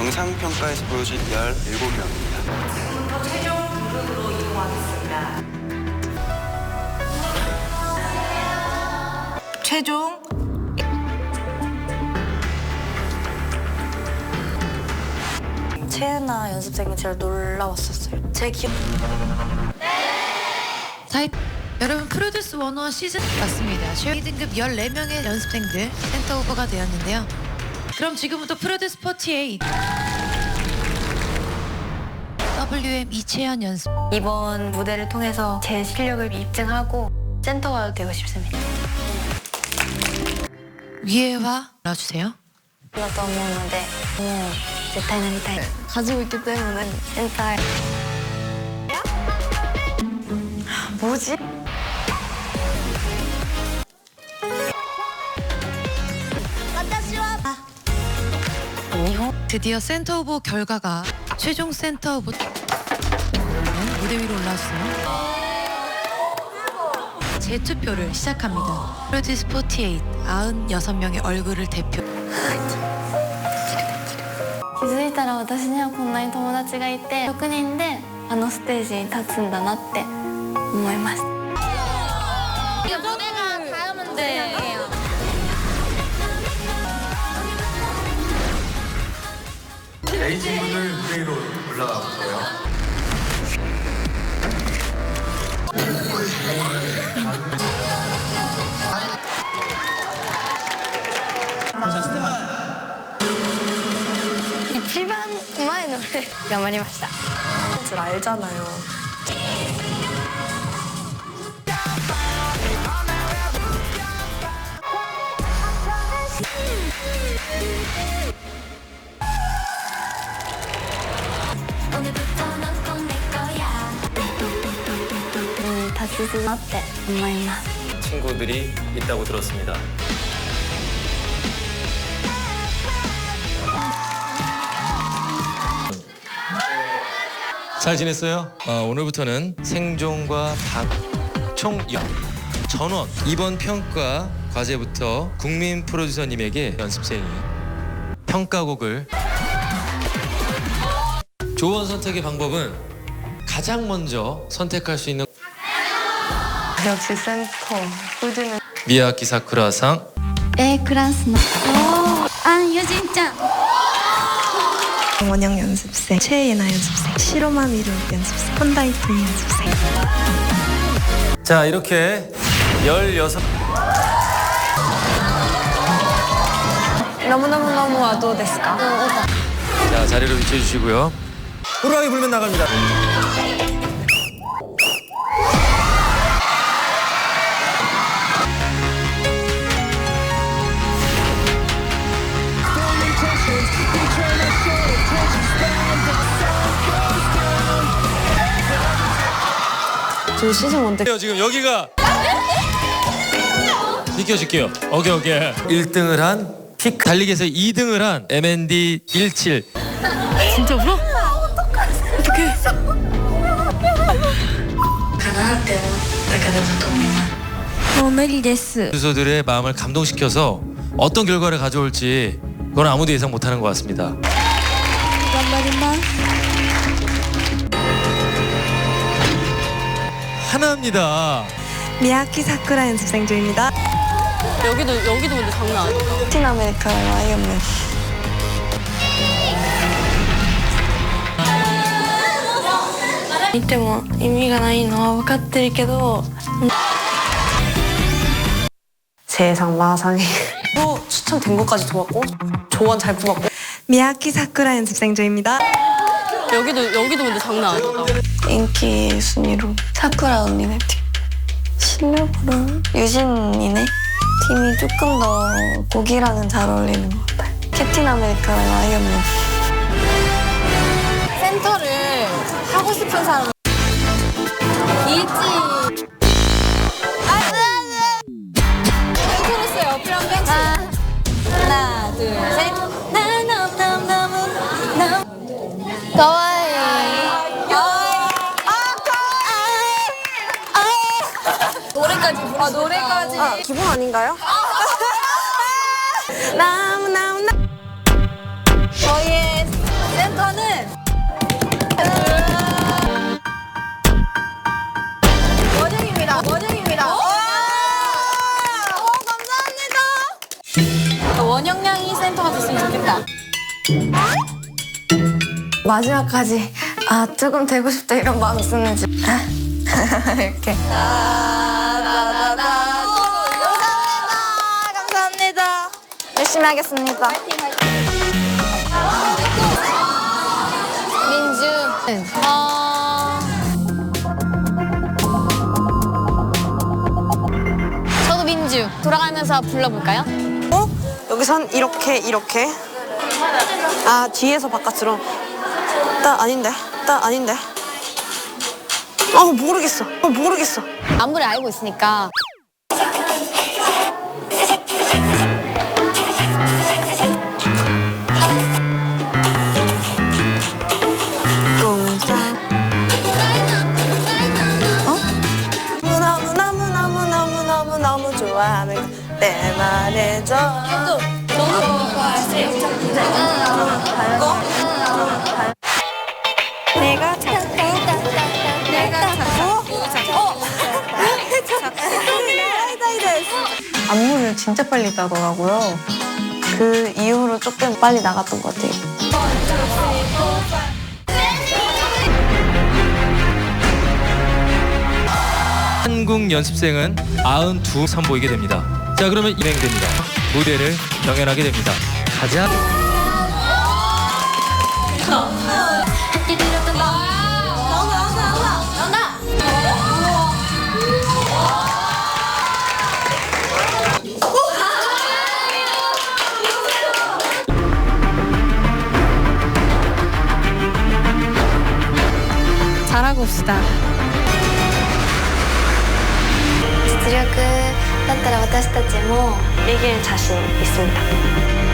영상평가에서 보여준 17명입니다. 지금부터 최종 그룹으로 이동하겠습니다. 최종 채은아 연습생이 제일 놀라웠었어요. 제 기억 자, 여러분 프로듀스 101 시즌 맞습니다. 최고 등급 14명의 연습생들 센터 오버가 되었는데요. 그럼 지금부터 프로듀스 48 WM 이채연 연습 이번 무대를 통해서 제 실력을 입증하고 센터가 되고 싶습니다. 위에와 넣어주세요. 이거 너무 는데 제타는 타이 가지고 있기 때문에 센터에 뭐지? 아. 드디어 센터 후보 결과가 최종 센터 후보 무대 위로 올라왔어요. 재투표를 시작합니다. 프로듀스 48 96명의 얼굴을 대표 気づいたら私にはこんなに友達がいて6人であのステージに立つんだなって思いました 레이징분들 무대 위로 올라가 보세요. 一番前ので頑張りました줄 알잖아요 음, 다시 나って思います 친구들이 있다고 들었습니다. 잘 지냈어요? 어, 오늘부터는 생존과 방총연 전원 이번 평가 과제부터 국민 프로듀서님에게 연습생이 평가곡을 조원 선택의 방법은 가장 먼저 선택할 수 있는 역시 센터 꾸준히 미야키 사쿠라상 Aクラスの안유진짱 원영 연습생, 최예나 연습생, 시로마미루 연습생, 혼다이토미 연습생. 자 이렇게 16 너무너무너무 와도 ですか 자 자리로 비춰주시고요 호루라기 불면 나갑니다 저 시즌 원때 지금 여기가 비켜줄게요. 오케이 오케이. 1등을 한 픽 달리기에서 2등을 한 MND 17 진짜 울어? 어, 무리です。 주소들의 마음을 감동시켜서 어떤 결과를 가져올지 그건 아무도 예상 못하는 것 같습니다 하나입니다 미야키 사쿠라 연습생 중입니다. 여기도 여기도 근데 장난 아니다. 라틴 아메리카의 아이언맨.見ても意味がないのは分かってるけど 세상 마상이 또 추천된 것까지 좋았고 조언 잘 뽑았고 미야키 사쿠라 연습생 중입니다. 여기도 여기도 근데 장난 아니다. 인기 순위로 사쿠라 언니네 팀. 실력으로 유진이네? 팀이 조금 더 곡이랑은 잘 어울리는 것 같아요. 캡틴 아메리카의 아이언맨. 센터를 하고 싶은 사람 노래까지 부르 아, 노래까지. 아, 기본 아닌가요? 아, 아, 아. 나무나무나 저희의 센터는 원영입니다. 원영입니다. 오! 감사합니다. 그 원영양이 센터가 됐으면 좋겠다. 마지막까지 아 조금 되고 싶다 이런 마음 쓰는지 이렇게 아. 열심히 하겠습니다 민주. 어... 저도 민주. 돌아가면서 불러볼까요? 어? 여기선 이렇게 이렇게 아 뒤에서 바깥으로 딱 아닌데 딱 아닌데 어 모르겠어 어 모르겠어 안무를 알고 있으니까. 안무를 진짜 빨리 따더라고요 그 이후로 조금 빨리 나갔던 것 같아요 한국 연습생은 92 선보이게 됩니다. 자 그러면 진행됩니다. 무대를 경연하게 됩니다. 가자. 잘하고 옵시다. 実力だったら私たちも 이길 자신 있습니다